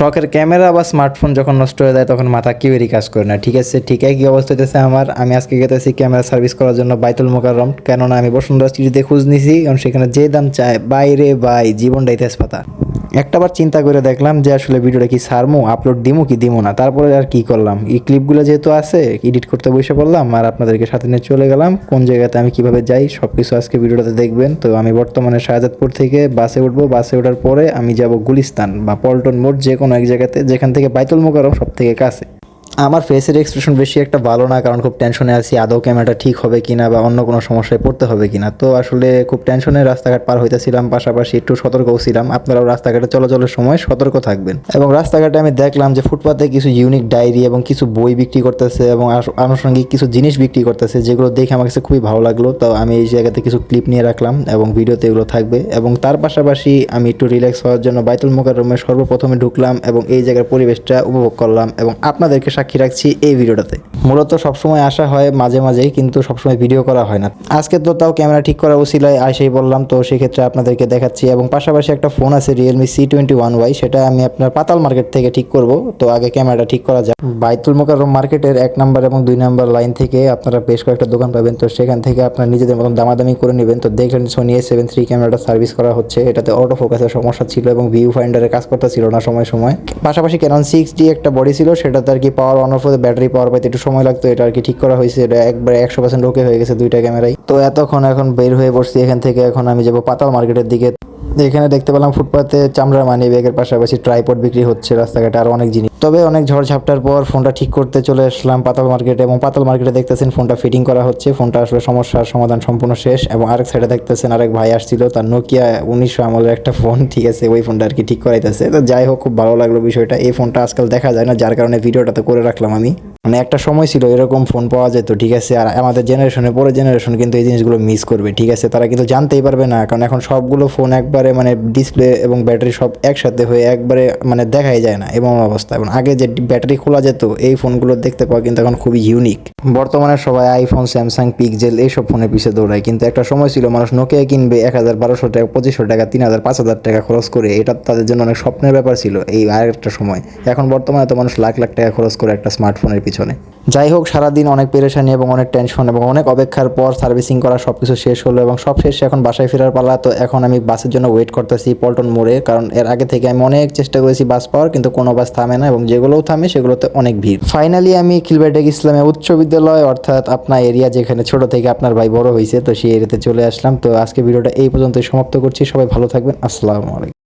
শখের ক্যামেরা বা স্মার্টফোন যখন নষ্ট হয়ে যায়, তখন মাথা কেউরই কাজ করে না। ঠিক আছে, ঠিক একই অবস্থা হইতেছে আমার। আমি আজকে গেতেছি ক্যামেরা সার্ভিস করার জন্য বাইতুল মোকাররম। কেননা আমি বসুন্ধরা সিটিতে খুঁজ নিছি কারণ সেখানে যে দাম চায়, বাইরে বাই জীবনটাই তেজপাতা একটাবার চিন্তা করে দেখলাম যে আসলে ভিডিওটা কি সারমু আপলোড দিমু কি দিমো না। তারপরে আর কি করলাম? এই ক্লিপগুলো যেহেতু আছে এডিট করতে বসে পড়লাম আর আপনাদেরকে সাথে নিয়ে চলে গেলাম। কোন জায়গাতে আমি কীভাবে যাই সব কিছু আজকে ভিডিওটাতে দেখবেন। তো আমি বর্তমানে শাহজাদপুর থেকে বাসে উঠবো। বাসে ওঠার পরে আমি যাব গুলিস্তান বা পল্টন মোড় যে কোনো এক জায়গাতে, যেখান থেকে বাইতুল মোকারম সব থেকে কাছে। আমার ফেসের এক্সপ্রেশন বেশি একটা ভালো না, কারণ খুব টেনশনে আছি, আদৌ ক্যামেরাটা ঠিক হবে কি না বা অন্য কোনো সমস্যায় পড়তে হবে কি না তো আসলে খুব টেনশনে রাস্তাঘাট পার হইতেছিলাম, পাশাপাশি একটু সতর্কও ছিলাম। আপনারাও রাস্তাঘাটে চলাচলের সময় সতর্ক থাকবেন। এবং রাস্তাঘাটে আমি দেখলাম যে ফুটপাতে কিছু ইউনিক ডায়েরি এবং কিছু বই বিক্রি করতেছে এবং আনুষঙ্গিক কিছু জিনিস বিক্রি করতেছে, যেগুলো দেখে আমার কাছে খুবই ভালো লাগল। তো আমি এই জায়গাতে কিছু ক্লিপ নিয়ে রাখলাম এবং ভিডিওতে এগুলো থাকবে। এবং তার পাশাপাশি আমি একটু রিল্যাক্স হওয়ার জন্য বাইতুল মোকাররমে সর্বপ্রথমে ঢুকলাম এবং এই জায়গার পরিবেশটা উপভোগ করলাম এবং আপনাদেরকে সাক্ষী রাখছি এই ভিডিওটাতে। মূলত সবসময় আসা হয় মাঝে মাঝেই, কিন্তু সবসময় ভিডিও করা হয় না। আজকে তো তাও ক্যামেরা ঠিক করা উচিলায় আইসেই বললাম, তো সেক্ষেত্রে আপনাদেরকে দেখাচ্ছি। এবং পাশাপাশি একটা ফোন আছে Realme C twenty one Y সেটা আমি আপনার পাতাল মার্কেট থেকে ঠিক করব, তো আগে ক্যামেরাটা ঠিক করা যাক। বাইতুল মোকাররম মার্কেটের এক নাম্বার এবং দুই নাম্বার লাইন থেকে আপনারা বেশ কয়েকটা দোকান পাবেন, তো সেখান থেকে আপনারা নিজেদের মতন দামাদামি করে নেবেন। তো দেখলেন সোনি এ সেভেন থ্রি ক্যামেরাটা সার্ভিস করা হচ্ছে, এটাতে অটো ফোকাসের সমস্যা ছিল এবং ভিউ ফাইন্ডারে কাজ করতে ছিল না সময় সময়। পাশাপাশি ক্যানন সিক্স ডি একটা বডি ছিল, সেটাতে আর কি power on off battery power পাইতে একটু সময় লাগতো, এটা আর কি ঠিক করা হয়েছে, এটা একবারে একশো পার্সেন্ট ওকে হয়ে গেছে দুইটা ক্যামেরাই। তো এতক্ষণ এখন বের হয়ে পড়ছি এখান থেকে, এখন আমি যাব পাতাল মার্কেটের দিকে। এখানে দেখতে পেলাম ফুটপাতে চামড়ার মানি ব্যাগের পাশাপাশি ট্রাইপড বিক্রি হচ্ছে রাস্তাঘাটে আর অনেক জিনিস। তবে অনেক ঝড় ঝাপটার পর ফোনটা ঠিক করতে চলে আসলাম পাতাল মার্কেটে এবং পাতাল মার্কেটে দেখতেছেন ফোনটা ফিটিং করা হচ্ছে। ফোনটা আসলে সমস্যার সমাধান সম্পূর্ণ শেষ এবং আরেক সাইডে দেখতেছেন আরেক ভাই আসছিল, তার নোকিয়া উনিশশো আমলের একটা ফোন ঠিক আছে, ওই ফোনটা আর কি ঠিক করাইতেছে। তো যাই হোক, খুব ভালো লাগল বিষয়টা। এই ফোনটা আজকাল দেখা যায় না, যার কারণে ভিডিওটা তো করে রাখলাম আমি। মানে একটা সময় ছিল এরকম ফোন পাওয়া যেত, ঠিক আছে? আর আমাদের জেনারেশনের পরে জেনারেশন কিন্তু এই জিনিসগুলো মিস করবে, ঠিক আছে? তারা কিন্তু জানতেই পারবে না, কারণ এখন সবগুলো ফোন একবারে মানে ডিসপ্লে এবং ব্যাটারি সব একসাথে হয়ে একবারে মানে দেখাই যায় না, এমন অবস্থা। এবং আগে যে ব্যাটারি খোলা যেত, এই ফোনগুলো দেখতে পাওয়া কিন্তু এখন খুবই ইউনিক বর্তমানে সবাই আইফোন স্যামসাং পিকজেল এইসব ফোনের পিছিয়ে দৌড়ায়, কিন্তু একটা সময় ছিল মানুষ নোকিয়া কিনবে এক হাজার বারোশো টাকা, পঁচিশশো টাকা, তিন হাজার, পাঁচ হাজার টাকা খরচ করে, এটা তাদের জন্য অনেক স্বপ্নের ব্যাপার ছিল, এই আর একটা সময়। এখন বর্তমানে তো মানুষ লাখ লাখ টাকা খরচ করে একটা স্মার্টফোনের পিছনে। যাই হোক, সারাদিন অনেক পেরেশানি এবং অনেক টেনশন এবং অনেক অপেক্ষার পর সার্ভিসিং করা সব কিছু শেষ হলো এবং সব শেষে এখন বাসায় ফেরার পালা। তো এখন আমি বাসের জন্য ওয়েট করতেছি পল্টন মোড়ে, কারণ এর আগে থেকে আমি অনেক চেষ্টা করেছি বাস পাওয়ার, কিন্তু কোনো বাস থামে না এবং যেগুলোও থামে সেগুলোতে অনেক ভিড়। ফাইনালি আমি খিলবেটেক ইসলামে উচ্চ বিদ্যালয়, অর্থাৎ আপনার এরিয়া যেখানে ছোট থেকে আপনার ভাই বড় হয়েছে, তো সেই এরিয়াতে চলে আসলাম। তো আজকে ভিডিওটা এই পর্যন্তই সমাপ্ত করছি। সবাই ভালো থাকবেন। আসসালামু আলাইকুম।